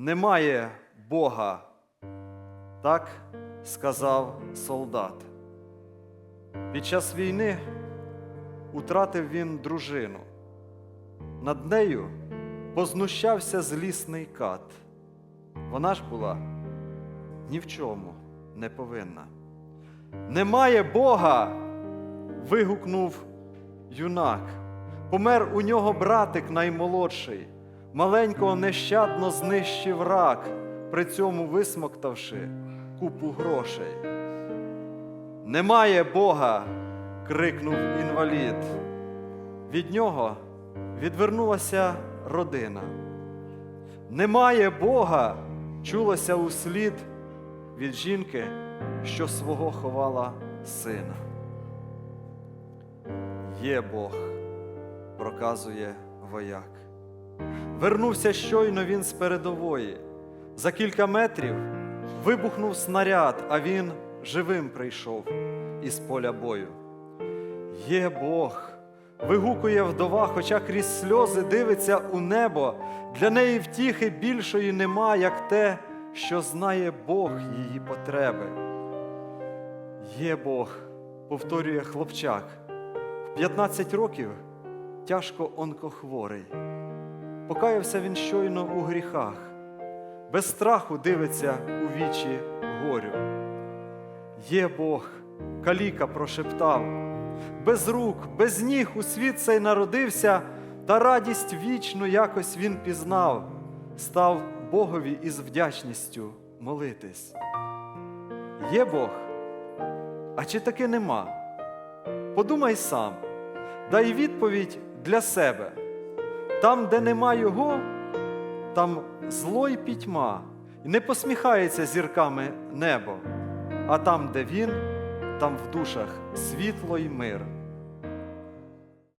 Немає Бога, так сказав солдат. Під час війни утратив він дружину. Над нею познущався злісний кат. Вона ж була ні в чому не повинна. Немає Бога. вигукнув юнак. Помер у нього братик наймолодший, маленького нещадно знищив рак, при цьому висмоктавши купу грошей. Немає Бога. крикнув інвалід. Від нього відвернулася родина. Немає Бога, чулося услід від жінки, що свого ховала сина. Є Бог, проказує вояк. Вернувся щойно він з передової. За кілька метрів вибухнув снаряд, а він живим прийшов із поля бою. Є Бог, вигукує вдова, хоча крізь сльози дивиться у небо. Для неї втіхи більшої нема, як те, що знає Бог її потреби. Є Бог, повторює хлопчак. В 15 років тяжко онкохворий. Покаявся він щойно у гріхах, без страху дивиться у вічі горю. Є Бог, каліка прошептав, без рук, без ніг у світ цей народився, та радість вічну якось він пізнав, став Богові із вдячністю молитись. Є Бог, а чи таки нема? Подумай сам, дай відповідь для себе. Там, де нема його, там зло й пітьма, і не посміхається зірками небо, а там, де він, там в душах світло й мир.